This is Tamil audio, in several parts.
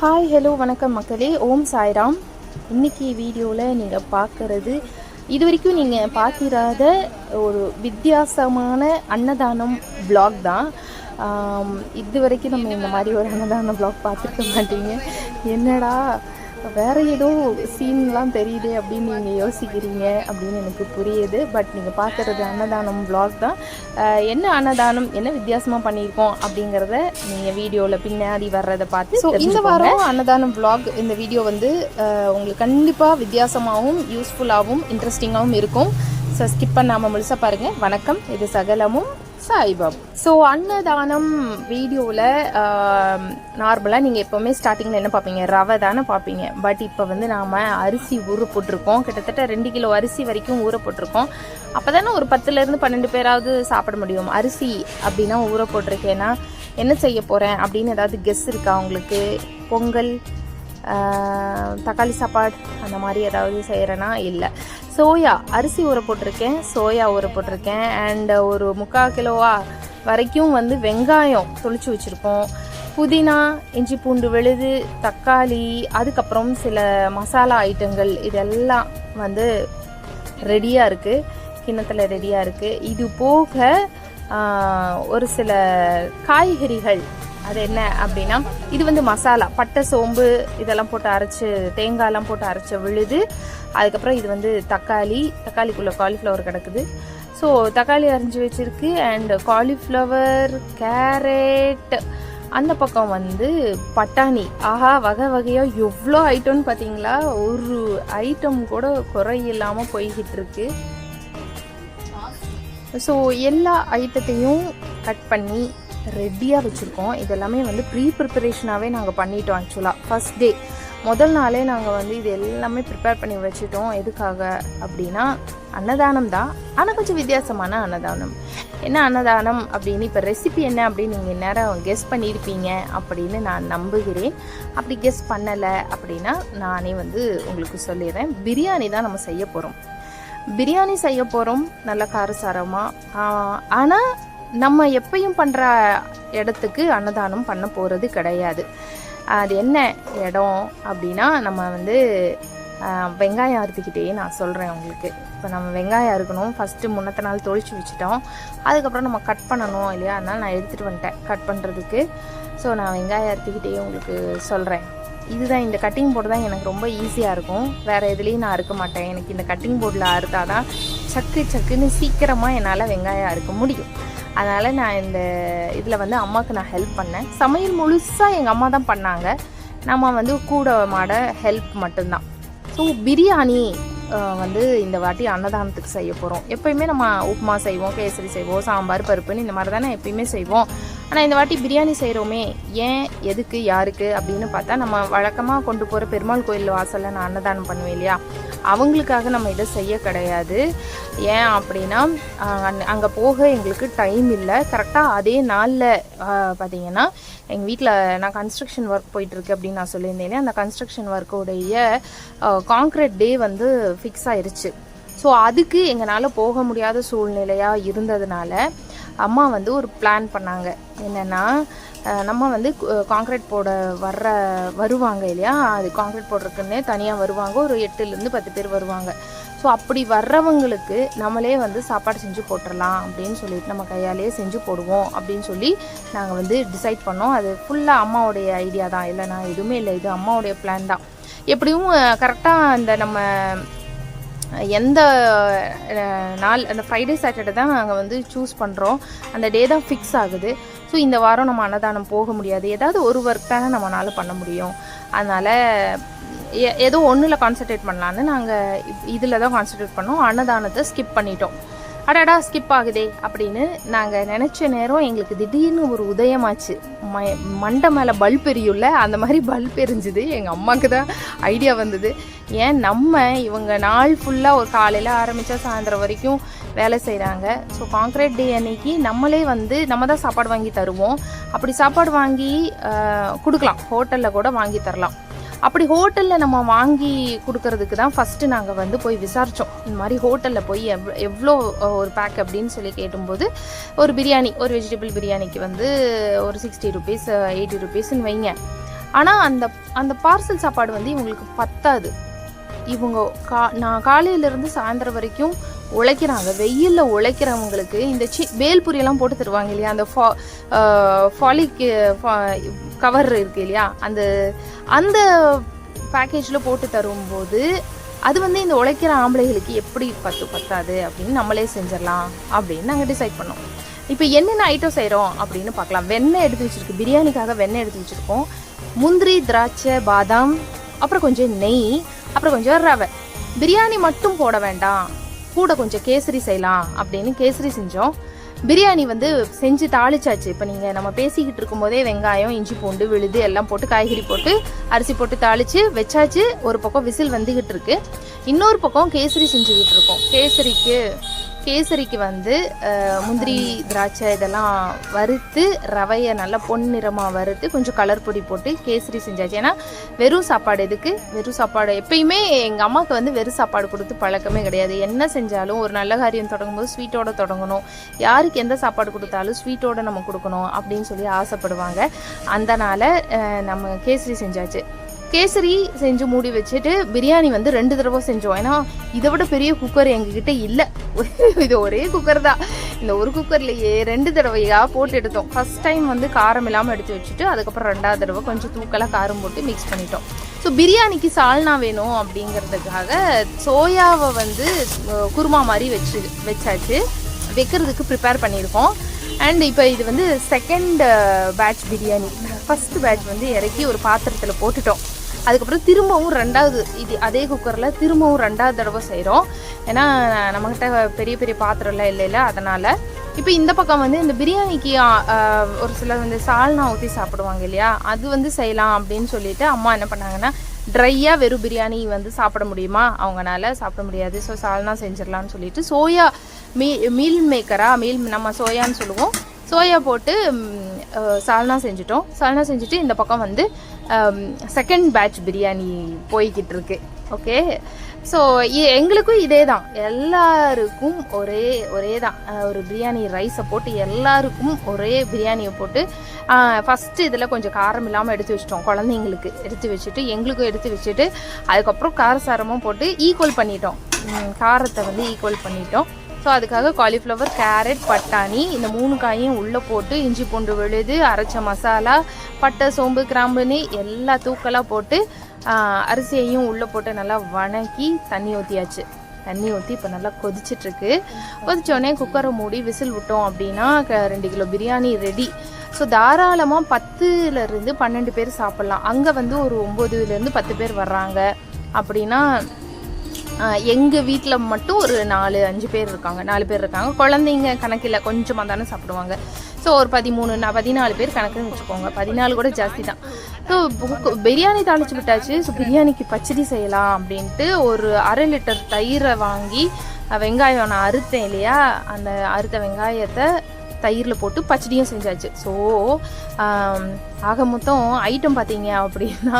ஹாய் ஹலோ வணக்கம் மக்களே. ஓம் சாய்ராம். இன்னைக்கு வீடியோவில் நீங்கள் பார்க்குறது இது வரைக்கும் நீங்கள் பார்த்திராத ஒரு வித்தியாசமான அன்னதானம் பிளாக் தான். இது வரைக்கும் நம்ம இந்த மாதிரி ஒரு அன்னதானம் பிளாக் பார்த்துருக்க மாட்டீங்க. என்னடா வேற ஏதோ சீன்லாம் தெரியுதே அப்படின்னு நீங்கள் யோசிக்கிறீங்க அப்படின்னு எனக்கு புரியுது. பட் நீங்கள் பார்க்குறது அன்னதானம் vlog தான். என்ன அன்னதானம் என்ன வித்தியாசமாக பண்ணியிருக்கோம் அப்படிங்கிறத நீங்கள் வீடியோவில் பின்னாடி வர்றதை பார்த்து ஸோ இந்த வாரம் அன்னதானம் vlog இந்த வீடியோ வந்து உங்களுக்கு கண்டிப்பாக வித்தியாசமாகவும் யூஸ்ஃபுல்லாகவும் இன்ட்ரெஸ்டிங்காகவும் இருக்கும். ஸோ ஸ்கிப் பண்ணாமல் முழுசாக பாருங்கள் வணக்கம். இது சகலமும். சாய்பாபா. ஸோ அன்னதானம் வீடியோவில் நார்மலாக நீங்கள் எப்போவுமே ஸ்டார்டிங்கில் என்ன பார்ப்பீங்க? ரவை தானே பார்ப்பீங்க. பட் இப்போ வந்து நாம் அரிசி ஊற போட்டிருக்கோம். கிட்டத்தட்ட ரெண்டு கிலோ அரிசி வரைக்கும் ஊற போட்டிருக்கோம். அப்போ தானே ஒரு பத்துலேருந்து பன்னெண்டு பேராவது சாப்பிட முடியும். அரிசி அப்படின்னா ஊற போட்டிருக்கேன்னா என்ன செய்ய போகிறேன் அப்படின்னு ஏதாவது கெஸ் இருக்கா உங்களுக்கு? பொங்கல் தக்காளி சாப்பாடு அந்த மாதிரி ஏதாவது செய்கிறேன்னா இல்லை. சோயா அரிசி ஊற போட்டிருக்கேன். சோயா ஊற போட்டிருக்கேன். அண்ட் ஒரு முக்கால் கிலோவா வரைக்கும் வந்து வெங்காயம் தொளிச்சு வச்சுருக்கோம். புதினா இஞ்சி பூண்டு விழுது தக்காளி அதுக்கப்புறம் சில மசாலா ஐட்டங்கள் இதெல்லாம் வந்து ரெடியாக இருக்குது கிண்ணத்தில் ரெடியாக இருக்குது இது போக ஒரு சில காய்கறிகள் அது என்ன அப்படின்னா இது வந்து மசாலா. பட்டை சோம்பு இதெல்லாம் போட்டு அரைச்சு தேங்காயெல்லாம் போட்டு அரைச்ச விழுது. அதுக்கப்புறம் இது வந்து தக்காளி. தக்காளிக்குள்ளே காலிஃப்ளவர் கிடக்குது. ஸோ தக்காளி அரிஞ்சு வச்சிருக்கு. அண்ட் காலிஃப்ளவர் கேரட் அந்த பக்கம் வந்து பட்டாணி. ஆஹா வகை வகையாக எவ்வளோ ஐட்டம்னு பார்த்தீங்களா ஒரு ஐட்டம் கூட குறை இல்லாமல் போய்கிட்டு இருக்கு. ஸோ எல்லா ஐட்டத்தையும் கட் பண்ணி ரெடியாக வச்சுருக்கோம். இதெல்லாமே வந்து ப்ரீ ப்ரிப்பரேஷனாகவே நாங்கள் பண்ணிட்டோம் ஆக்சுவலாக ஃபஸ்ட் டே முதல் நாளே நாங்கள் வந்து இது எல்லாமே ப்ரிப்பேர் பண்ணி வச்சுட்டோம். எதுக்காக அப்படின்னா அன்னதானம் தான். ஆனால் கொஞ்சம் வித்தியாசமான அன்னதானம். என்ன அன்னதானம் அப்படின்னு இப்போ ரெசிபி என்ன அப்படின்னு நீங்கள் நேரம் கெஸ் பண்ணியிருப்பீங்க அப்படின்னு நான் நம்புகிறேன். அப்படி கெஸ் பண்ணலை அப்படின்னா நானே வந்து உங்களுக்கு சொல்லிடுறேன். பிரியாணி தான் நம்ம செய்ய போகிறோம் பிரியாணி செய்ய போகிறோம் நல்ல காரசாரமாக ஆனால் நம்ம எப்பயும் பண்ணுற இடத்துக்கு அன்னதானம் பண்ண போகிறது கிடையாது. அது என்ன இடம் அப்படின்னா நம்ம வந்து வெங்காயம் அறுத்துக்கிட்டே நான் சொல்கிறேன் உங்களுக்கு. இப்போ நம்ம வெங்காயம் அறுக்கணும். ஃபஸ்ட்டு முன்னத்த நாள் தொளிச்சு வச்சுட்டோம். அதுக்கப்புறம் நம்ம கட் பண்ணணும் இல்லையா? அதனால் நான் எடுத்துகிட்டு வந்துட்டேன். கட் பண்ணுறதுக்கு ஸோ நான் வெங்காயம் அறுத்துக்கிட்டே உங்களுக்கு சொல்கிறேன் இதுதான் இந்த கட்டிங் போர்டு தான் எனக்கு ரொம்ப ஈஸியாக இருக்கும். வேறு எதுலேயும் நான் அறுக்க மாட்டேன். எனக்கு இந்த கட்டிங் போர்டில் அறுத்தாதான் சக்கு சக்குன்னு சீக்கிரமாக என்னால் வெங்காயம் அறுக்க முடியும். அதனால் நான் இந்த இதில் வந்து அம்மாவுக்கு நான் ஹெல்ப் பண்ணேன். சமையல் முழுசாக எங்கள் அம்மா தான் பண்ணாங்க. நம்ம வந்து கூட மாட ஹெல்ப் மட்டும்தான். ஸோ பிரியாணி வந்து இந்த வாட்டி அன்னதானத்துக்கு செய்ய போகிறோம் எப்பயுமே நம்ம உப்புமா செய்வோம் கேசரி செய்வோம் சாம்பார் பருப்புன்னு இந்த மாதிரி தானே எப்பயுமே செய்வோம். ஆனால் இந்த வாட்டி பிரியாணி செய்கிறோமே ஏன் எதுக்கு யாருக்கு அப்படின்னு பார்த்தா நம்ம வழக்கமாக கொண்டு போகிற பெருமாள் கோயில் வாசலில் நான் அன்னதானம் பண்ணுவேன் இல்லையா? அவங்களுக்காக நம்ம இதை செய்ய கிடையாது. ஏன் அப்படின்னா அங்கே போக எங்களுக்கு டைம் இல்லை. கரெக்டாக அதே நாளில் பார்த்தீங்கன்னா எங்கள் வீட்டில் நான் கன்ஸ்ட்ரக்ஷன் ஒர்க் போயிட்டுருக்கு அப்படின்னு நான் சொல்லியிருந்தேனே அந்த கன்ஸ்ட்ரக்ஷன் ஒர்க்கோடைய காங்க்ரீட் டே வந்து ஃபிக்ஸ் ஆயிடுச்சு ஸோ அதுக்கு எங்களால் போக முடியாத சூழ்நிலையாக இருந்ததுனால அம்மா வந்து ஒரு பிளான் பண்ணாங்க. என்னென்னா நம்ம வந்து காங்க்ரீட் போட வர்ற வருவாங்க இல்லையா? அது காங்க்ரீட் போடுறதுக்குன்னே தனியாக வருவாங்க. ஒரு எட்டுலேருந்து பத்து பேர் வருவாங்க. ஸோ அப்படி வர்றவங்களுக்கு நம்மளே வந்து சாப்பாடு செஞ்சு போட்டுடலாம் அப்படின்னு சொல்லிட்டு நம்ம கையாலேயே செஞ்சு போடுவோம் அப்படின்னு சொல்லி நாங்கள் வந்து டிசைட் பண்ணோம். அது ஃபுல்லாக அம்மாவுடைய ஐடியா தான். இல்லைனா எதுவுமே இல்லை. இது அம்மாவுடைய பிளான் தான். எப்படியும் கரெக்டாக அந்த நம்ம எந்த நாள் அந்த ஃப்ரைடே சாட்டர்டே தான் நாங்கள் வந்து சூஸ் பண்ணுறோம் அந்த டே தான் ஃபிக்ஸ் ஆகுது. ஸோ இந்த வாரம் நம்ம அன்னதானம் போக முடியாது. ஏதாவது ஒரு ஒர்க் தானே நம்மளால பண்ண முடியும். அதனால் எ- ஏதோ ஒன்றில் கான்சன்ட்ரேட் பண்ணலான்னு நாங்கள் இதில் தான் கான்சன்ட்ரேட் பண்ணோம். அன்னதானத்தை ஸ்கிப் பண்ணிட்டோம். அடடா ஸ்கிப் ஆகுதே அப்படின்னு நாங்கள் நினச்ச நேரம் எங்களுக்கு திடீர்னு ஒரு உதயமாச்சு. ம மண்டை மேலே பல்ப் எரியும்ல அந்த மாதிரி பல்ப் எரிஞ்சுது எங்கள் அம்மாவுக்கு தான் ஐடியா வந்தது. ஏன் நம்ம இவங்க நாள் ஃபுல்லாக ஒரு காலையில் ஆரம்பித்தா சாயந்தரம் வரைக்கும் வேலை செய்கிறாங்க ஸோ காங்க்ரீட் டே அன்னைக்கு நம்மளே வந்து நம்ம தான் சாப்பாடு வாங்கி தருவோம். அப்படி சாப்பாடு வாங்கி கொடுக்கலாம். ஹோட்டலில் கூட வாங்கி தரலாம். அப்படி ஹோட்டலில் நம்ம வாங்கி கொடுக்கறதுக்கு தான் ஃபஸ்ட்டு நாங்கள் வந்து போய் விசாரித்தோம் இந்த மாதிரி ஹோட்டலில் போய் எவ் எவ்வளோ ஒரு பேக் அப்படின்னு சொல்லி கேட்டும்போது ஒரு பிரியாணி ஒரு வெஜிடபிள் பிரியாணிக்கு வந்து ஒரு சிக்ஸ்டி ருபீஸ் எயிட்டி ருபீஸ்ன்னு வைங்க. ஆனால் அந்த அந்த பார்சல் சாப்பாடு வந்து இவங்களுக்கு பத்தாது. இவங்க கா நான் காலையிலேருந்து சாயந்தரம் வரைக்கும் உழைக்கிறாங்க. வெயிலில் உழைக்கிறவங்களுக்கு இந்த சி வேல்புரியெல்லாம் போட்டு தருவாங்க இல்லையா? அந்த ஃபா ஃபாலிக் கவர் இருக்கு இல்லையா? அந்த அந்த பேக்கேஜில் போட்டு தரும்போது அது வந்து இந்த உழைக்கிற ஆம்பளைகளுக்கு எப்படி பத்து பத்தாது? அப்படின்னு நம்மளே செஞ்சிடலாம் அப்படின்னு நாங்கள் டிசைட் பண்ணோம். இப்போ என்னென்ன ஐட்டம் செய்கிறோம் அப்படின்னு பார்க்கலாம். வெண்ணெய் எடுத்து வச்சுருக்கு. பிரியாணிக்காக வெண்ணெய் எடுத்து வச்சுருக்கோம். முந்திரி திராட்சை பாதாம் அப்புறம் கொஞ்சம் நெய் அப்புறம் கொஞ்சம் ரவை. பிரியாணி மட்டும் போட வேண்டாம். கூட கொஞ்சம் கேசரி செய்யலாம் அப்படின்னு கேசரி செஞ்சோம். பிரியாணி வந்து செஞ்சு தாளிச்சாச்சு. இப்போ நீங்கள் நம்ம பேசிக்கிட்டு இருக்கும்போதே வெங்காயம் இஞ்சி பூண்டு விழுது எல்லாம் போட்டு காய்கறி போட்டு அரிசி போட்டு தாளித்து வச்சாச்சு. ஒரு பக்கம் விசில் வந்துக்கிட்டு இருக்கு. இன்னொரு பக்கம் கேசரி செஞ்சுக்கிட்டு இருக்கோம். கேசரிக்கு கேசரிக்கு வந்து முந்திரி திராட்சை இதெல்லாம் வறுத்து ரவையை நல்லா பொன்னிறமாக வறுத்து கொஞ்சம் கலர் பொடி போட்டு கேசரி செஞ்சாச்சு. ஏன்னா வெறும் சாப்பாடு எதுக்கு? வெறும் சாப்பாடு. எப்பயுமே எங்கள் அம்மாவுக்கு வந்து வெறும் சாப்பாடு கொடுத்து பழக்கமே கிடையாது. என்ன செஞ்சாலும் ஒரு நல்ல காரியம் தொடங்கும்போது ஸ்வீட்டோட தொடங்கணும். யாருக்கு எந்த சாப்பாடு கொடுத்தாலும் ஸ்வீட்டோட நம்ம கொடுக்கணும் அப்படின்னு சொல்லி ஆசைப்படுவாங்க. அதனால் நம்ம கேசரி செஞ்சாச்சு. கேசரி செஞ்சு மூடி வச்சுட்டு பிரியாணி வந்து ரெண்டு தடவை செஞ்சோம். ஏன்னா இதை விட பெரிய குக்கர் எங்ககிட்ட இல்லை. இது ஒரே குக்கர் தான். இந்த ஒரு குக்கர்லேயே ரெண்டு தடவையாக போட்டு எடுத்தோம். ஃபர்ஸ்ட் டைம் வந்து காரம் இல்லாமல் எடுத்து வச்சுட்டு அதுக்கப்புறம் ரெண்டாவது தடவை கொஞ்சம் தூக்கலாக காரம் போட்டு மிக்ஸ் பண்ணிட்டோம். ஸோ பிரியாணிக்கு சால்னா வேணும் அப்படிங்கிறதுக்காக சோயாவை வந்து குருமா மாதிரி வச்சு வச்சாச்சு. வைக்கிறதுக்கு ப்ரிப்பேர் பண்ணியிருக்கோம். அண்ட் இப்போ இது வந்து second batch biryani. First batch வந்து இறக்கி ஒரு பாத்திரத்தில் போட்டுட்டோம். அதுக்கப்புறம் திரும்பவும் ரெண்டாவது இது அதே குக்கரில் திரும்பவும் ரெண்டாவது தடவை செய்கிறோம் ஏன்னா நம்மக்கிட்ட பெரிய பெரிய பாத்திரம்லாம் இல்லைல்ல அதனால். இப்போ இந்த பக்கம் வந்து இந்த பிரியாணிக்கு ஒரு சிலர் வந்து சால்னா ஊற்றி சாப்பிடுவாங்க இல்லையா? அது வந்து செய்யலாம் அப்படின்னு சொல்லிட்டு அம்மா என்ன பண்ணாங்கன்னா ட்ரையாக வெறும் பிரியாணி வந்து சாப்பிட முடியுமா? அவங்களால சாப்பிட முடியாது. ஸோ சால்னா செஞ்சிடலாம்னு சொல்லிட்டு சோயா மீ மீல் மேக்கராக மீல் நம்ம சோயான்னு சொல்லுவோம். சோயா போட்டு சால்னா செஞ்சுட்டோம். சால்னா செஞ்சுட்டு இந்த பக்கம் வந்து செகண்ட் பேட்ச் பிரியாணி போய்கிட்டு இருக்கு. ஓகே ஸோ எங்களுக்கும் இதே தான் எல்லாருக்கும் ஒரே ஒரே தான் ஒரு பிரியாணி ரைஸை போட்டு எல்லாருக்கும் ஒரே பிரியாணியை போட்டு ஃபஸ்ட்டு இதில் கொஞ்சம் காரம் இல்லாமல் எடுத்து வச்சிட்டோம். குழந்தைங்களுக்கு எடுத்து வச்சுட்டு எங்களுக்கும் எடுத்து வச்சுட்டு அதுக்கப்புறம் காரசாரமும் போட்டு ஈக்குவல் பண்ணிட்டோம். காரத்தை வந்து ஈக்குவல் பண்ணிட்டோம். ஸோ அதுக்காக காலிஃப்ளவர் கேரட் பட்டாணி இந்த மூணு காயும் உள்ளே போட்டு இஞ்சி பூண்டு விழுது அரைச்ச மசாலா பட்டை சோம்பு கிராம்புன்னு எல்லா தூக்கலாக போட்டு அரிசியையும் உள்ளே போட்டு நல்லா வணக்கி தண்ணி ஊற்றியாச்சு தண்ணி ஊற்றி இப்போ நல்லா கொதிச்சிட்ருக்கு. கொதிச்சோடனே குக்கரை மூடி விசில் விட்டோம் அப்படின்னா ரெண்டு கிலோ பிரியாணி ரெடி ஸோ தாராளமாக பத்துலேருந்து பன்னெண்டு பேர் சாப்பிட்லாம். அங்கே வந்து ஒரு ஒம்போதுலேருந்து பத்து பேர் வர்றாங்க அப்படின்னா எங்கள் வீட்டில் மட்டும் ஒரு நாலு அஞ்சு பேர் இருக்காங்க. நாலு பேர் இருக்காங்க. குழந்தைங்க கணக்கில் கொஞ்சமாக தானே சாப்பிடுவாங்க. ஸோ ஒரு பதிமூணு நான் பதினாலு பேர் கணக்குன்னு வச்சுக்கோங்க. பதினாலு கூட ஜாஸ்தி தான். ஸோ பிரியாணி தாளிச்சு விட்டாச்சு. ஸோ பிரியாணிக்கு பச்சடி செய்யலாம் அப்படின்ட்டு ஒரு அரை லிட்டர் தயிரை வாங்கி வெங்காயம் நான் அறுத்தேன் இல்லையா? அந்த அறுத்த வெங்காயத்தை தயிரில் போட்டு பச்சடியும் செஞ்சாச்சு. ஸோ ஆக மொத்தம் ஐட்டம் பார்த்தீங்க அப்படின்னா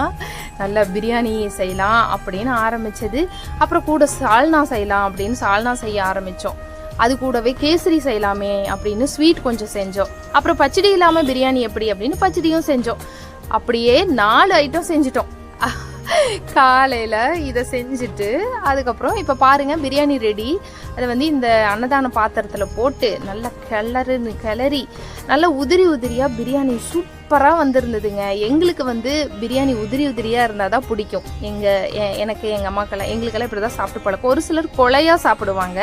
நல்ல பிரியாணி செய்யலாம் அப்படின்னு ஆரம்பிச்சது. அப்புறம் கூட சால்னா செய்யலாம் அப்படின்னு சால்னா செய்ய ஆரம்பித்தோம் அது கூடவே கேசரி செய்யலாமே அப்படின்னு ஸ்வீட் கொஞ்சம் செஞ்சோம். அப்புறம் பச்சடி இல்லாமல் பிரியாணி எப்படி அப்படின்னு பச்சடியும் செஞ்சோம். அப்படியே நாலு ஐட்டம் செஞ்சிட்டோம். காலையில் இதை செஞ்சுட்டு அதுக்கப்புறம் இப்போ பாருங்கள் பிரியாணி ரெடி அதை வந்து இந்த அன்னதான பாத்திரத்தில் போட்டு நல்லா கிளறுன்னு கிளறி நல்லா உதிரி உதிரியாக பிரியாணி சூப்பராக வந்திருந்ததுங்க. எங்களுக்கு வந்து பிரியாணி உதிரி உதிரியாக இருந்தால் தான் பிடிக்கும். எங்கள் எனக்கு எங்கள் அம்மாக்கெல்லாம் எங்களுக்கெல்லாம் இப்படி தான் சாப்பிட்டு பழக்கம். ஒரு சிலர் கொலையாக சாப்பிடுவாங்க.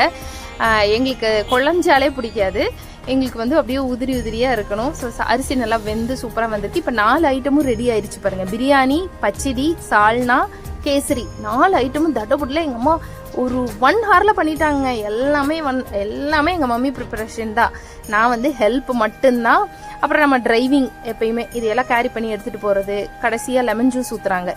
எங்களுக்கு குழஞ்சாலே பிடிக்காது. எங்களுக்கு வந்து அப்படியே உதிரி உதிரியாக இருக்கணும். ஸோ அரிசி நல்லா வெந்து சூப்பராக வந்திருக்கு. இப்போ நாலு ஐட்டமும் ரெடி ஆயிடுச்சு பாருங்கள் பிரியாணி பச்சடி சால்னா கேசரி. நாலு ஐட்டமும் தட்டப்பட்டில் எங்கள் அம்மா ஒரு ஒன் ஹவரில் பண்ணிட்டாங்க. எல்லாமே ஒன் எல்லாமே எங்கள் மம்மி ப்ரிப்பரேஷன் தான். நான் வந்து ஹெல்ப் மட்டும்தான். அப்புறம் நம்ம டிரைவிங் எப்பயுமே இதையெல்லாம் கேரி பண்ணி எடுத்துகிட்டு போகிறது கடைசியாக லெமன் ஜூஸ் ஊற்றுறாங்க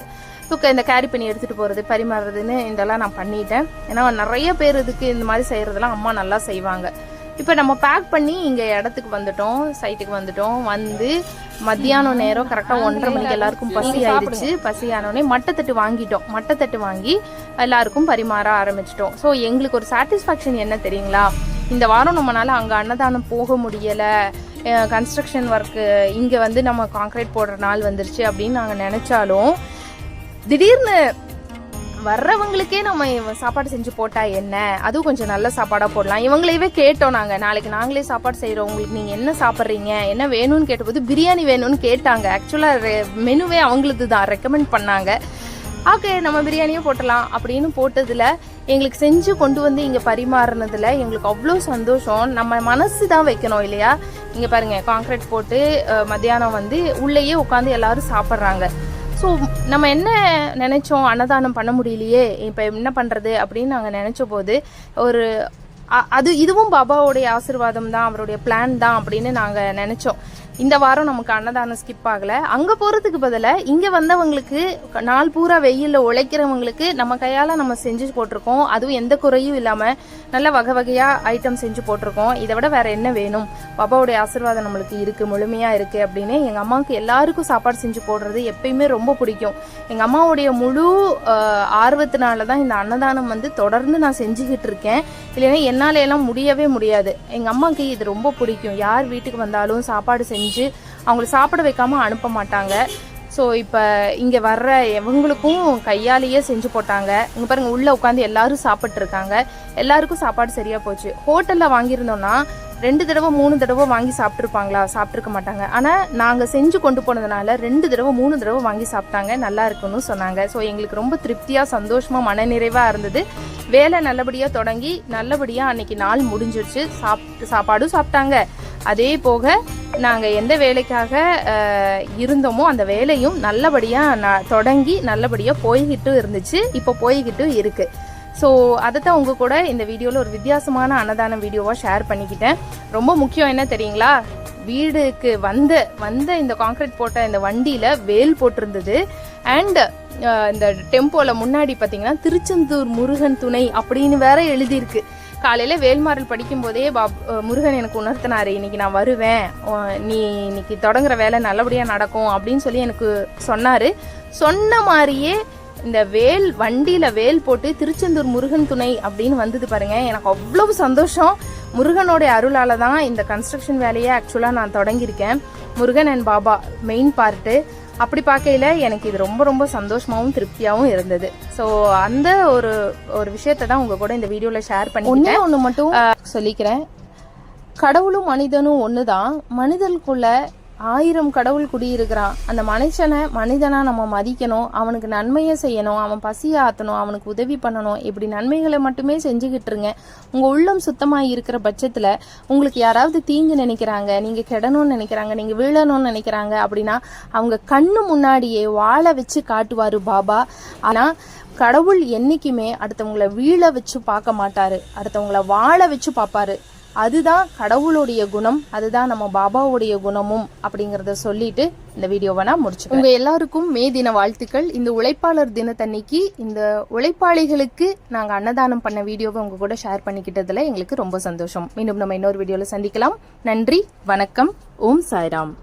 ஸோ இந்த கேரி பண்ணி எடுத்துகிட்டு போகிறது பரிமாறுறதுன்னு இதெல்லாம் நான் பண்ணிட்டேன். ஏன்னா நிறைய பேர் இதுக்கு இந்த மாதிரி செய்கிறதெல்லாம் அம்மா நல்லா செய்வாங்க. இப்போ நம்ம பேக் பண்ணி இங்கே இடத்துக்கு வந்துட்டோம் சைட்டுக்கு வந்துட்டோம். வந்து மத்தியானம் நேரம் கரெக்டாக ஒன்றரை மணிக்கு எல்லாருக்கும் பசி ஆயிடுச்சு. பசி ஆனோடனே மட்டத்தட்டு வாங்கிட்டோம். மட்டத்தட்டு வாங்கி எல்லாருக்கும் பரிமாற ஆரம்பிச்சிட்டோம். ஸோ எங்களுக்கு ஒரு சாட்டிஸ்ஃபேக்ஷன் என்ன தெரியுங்களா? இந்த வாரம் நம்மளால அங்கே அன்னதானம் போக முடியலை. கன்ஸ்ட்ரக்ஷன் ஒர்க்கு இங்கே வந்து நம்ம கான்க்ரீட் போடுற நாள் வந்துருச்சு அப்படின்னு நாங்கள் நினச்சாலும் திடீர்னு வர்றவங்களுக்கே நம்ம சாப்பாடு செஞ்சு போட்டால் என்ன? அதுவும் கொஞ்சம் நல்ல சாப்பாடாக போடலாம். இவங்களையவே கேட்டோம் நாங்கள் நாளைக்கு நாங்களே சாப்பாடு செய்கிறவங்களுக்கு உங்களுக்கு என்ன சாப்பிட்றீங்க? என்ன வேணும்னு கேட்டபோது பிரியாணி வேணும்னு கேட்டாங்க. ஆக்சுவலாக மெனுவே அவங்களது தான் ரெக்கமெண்ட் பண்ணாங்க. ஓகே நம்ம பிரியாணியும் போட்டலாம் அப்படின்னு போட்டதில் எங்களுக்கு செஞ்சு கொண்டு வந்து இங்கே பரிமாறினதில் எங்களுக்கு அவ்வளோ சந்தோஷம். நம்ம மனசு தான் வைக்கணும் இல்லையா? இங்கே பாருங்க கான்க்ரீட் போட்டு மத்தியானம் வந்து உள்ளேயே உட்காந்து எல்லாரும் சாப்பிட்றாங்க. ஸோ நம்ம என்ன நினைச்சோம்? அன்னதானம் பண்ண முடியலையே இப்போ என்ன பண்ணுறது அப்படின்னு நாங்கள் நினச்ச போது ஒரு அது இதுவும் பாபாவுடைய ஆசீர்வாதம் தான் அவருடைய பிளான் தான் அப்படின்னு நாங்கள் நினச்சோம். இந்த வாரம் நமக்கு அன்னதானம் ஸ்கிப் ஆகலை. அங்கே போகிறதுக்கு பதிலாக இங்கே வந்தவங்களுக்கு நாள் பூரா வெயிலில் உழைக்கிறவங்களுக்கு நம்ம கையால் நம்ம செஞ்சு போட்டிருக்கோம். அதுவும் எந்த குறையும் இல்லாமல் நல்ல வகை வகையாக ஐட்டம் செஞ்சு போட்டிருக்கோம். இதை விட வேறு என்ன வேணும்? பாபாவுடைய ஆசீர்வாதம் நம்மளுக்கு இருக்குது முழுமையாக இருக்குது அப்படின்னு எங்கள் அம்மாவுக்கு எல்லாருக்கும் சாப்பாடு செஞ்சு போடுறது எப்பயுமே ரொம்ப பிடிக்கும். எங்கள் அம்மாவுடைய முழு ஆர்வத்தினால தான் இந்த அன்னதானம் வந்து தொடர்ந்து நான் செஞ்சுக்கிட்டு இருக்கேன். இல்லைன்னா என்னால் எல்லாம் முடியவே முடியாது. எங்கள் அம்மாவுக்கு இது ரொம்ப பிடிக்கும். யார் வீட்டுக்கு வந்தாலும் சாப்பாடு செஞ்சு செஞ்சு அவங்கள சாப்பிட வைக்காமல் அனுப்ப மாட்டாங்க. ஸோ இப்போ இங்கே வர்ற எவங்களுக்கும் கையாலேயே செஞ்சு போட்டாங்க. இங்கே பாருங்க உள்ளே உட்காந்து எல்லாரும் சாப்பிட்ருக்காங்க எல்லாருக்கும் சாப்பாடு சரியாக போச்சு. ஹோட்டலில் வாங்கியிருந்தோன்னா ரெண்டு தடவை மூணு தடவை வாங்கி சாப்பிட்ருப்பாங்களா சாப்பிட்ருக்க மாட்டாங்க. ஆனால் நாங்கள் செஞ்சு கொண்டு போனதுனால ரெண்டு தடவை மூணு தடவை வாங்கி சாப்பிட்டாங்க. நல்லா இருக்குன்னு சொன்னாங்க. ஸோ எங்களுக்கு ரொம்ப திருப்தியாக சந்தோஷமாக மனநிறைவாக இருந்தது. வேலை நல்லபடியாக தொடங்கி நல்லபடியாக அன்னைக்கு நாள் முடிஞ்சிருச்சு. சாப்பிட்டு சாப்பாடும் சாப்பிட்டாங்க. அதே போக நாங்கள் எந்த வேலைக்காக இருந்தோமோ அந்த வேலையும் நல்லபடியாக ந தொடங்கி நல்லபடியாக போய்கிட்டு இருந்துச்சு. இப்போ போய்கிட்டு இருக்குது ஸோ அதை தான் உங்கள் கூட இந்த வீடியோவில் ஒரு வித்தியாசமான அன்னதான வீடியோவாக ஷேர் பண்ணிக்கிட்டேன். ரொம்ப முக்கியம் என்ன தெரியுங்களா? வீடுக்கு வந்த வந்த இந்த காங்கிரீட் போட்ட இந்த வண்டியில் வேல் போட்டிருந்தது. அண்ட் இந்த டெம்போவில் முன்னாடி பார்த்தீங்கன்னா திருச்செந்தூர் முருகன் துணை அப்படின்னு வேற எழுதியிருக்கு. காலையில் வேல்மாறல் படிக்கும்போதே பாப் முருகன் எனக்கு உணர்த்தினார் இன்னைக்கு நான் வருவேன். நீ இன்னைக்கு தொடங்குற வேலை நல்லபடியாக நடக்கும் அப்படின்னு சொல்லி எனக்கு சொன்னார். சொன்ன மாதிரியே இந்த வேல் வண்டியில் வேல் போட்டு திருச்செந்தூர் முருகன் துணை அப்படின்னு வந்தது பாருங்க. எனக்கு அவ்வளவு சந்தோஷம். முருகனுடைய அருளால் தான் இந்த கன்ஸ்ட்ரக்ஷன் வேலையை ஆக்சுவலாக நான் தொடங்கியிருக்கேன். Murugan and Baba main part அப்படி பார்க்கையில எனக்கு இது ரொம்ப ரொம்ப சந்தோஷமாவும் திருப்தியாவும் இருந்தது. ஸோ அந்த ஒரு ஒரு விஷயத்தை தான் உங்க கூட இந்த வீடியோல ஷேர் பண்ணி ஒன்னே ஒன்று மட்டும் சொல்லிக்கிறேன். கடவுளும் மனிதனும் ஒண்ணுதான். மனிதனுக்குள்ள ஆயிரம் கடவுள் குடியிருக்கிறான் அந்த மனுஷனை மனிதனா நம்ம மதிக்கணும். அவனுக்கு நன்மையை செய்யணும். அவன் பசியை ஆத்தணும். அவனுக்கு உதவி பண்ணணும். இப்படி நன்மைகளை மட்டுமே செஞ்சுக்கிட்டு இருங்க. உங்க உள்ளம் சுத்தமாக இருக்கிற பட்சத்துல உங்களுக்கு யாராவது தீங்கு நினைக்கிறாங்க நீங்க கெடணும்னு நினைக்கிறாங்க நீங்க வீழணும்னு நினைக்கிறாங்க அப்படின்னா அவங்க கண்ணு முன்னாடியே வாழ வச்சு காட்டுவாரு பாபா. ஆனா கடவுள் என்னைக்குமே அடுத்தவங்கள வீழ வச்சு பார்க்க மாட்டாரு. அடுத்தவங்கள வாழ வச்சு பார்ப்பாரு. அதுதான் கடவுளுடைய குணம் அதுதான் நம்ம பாபாவுடைய குணமும் அப்படிங்கறத சொல்லிட்டு இந்த வீடியோவை நான் முடிச்சு உங்க எல்லாருக்கும் மே தின வாழ்த்துக்கள். இந்த உழைப்பாளர் தினத்தன்னைக்கு இந்த உழைப்பாளிகளுக்கு நாங்க அன்னதானம் பண்ண வீடியோவை உங்க கூட ஷேர் பண்ணிக்கிட்டதுல எங்களுக்கு ரொம்ப சந்தோஷம். மீண்டும் நம்ம இன்னொரு வீடியோல சந்திக்கலாம். நன்றி வணக்கம். ஓம் சாய்ராம்.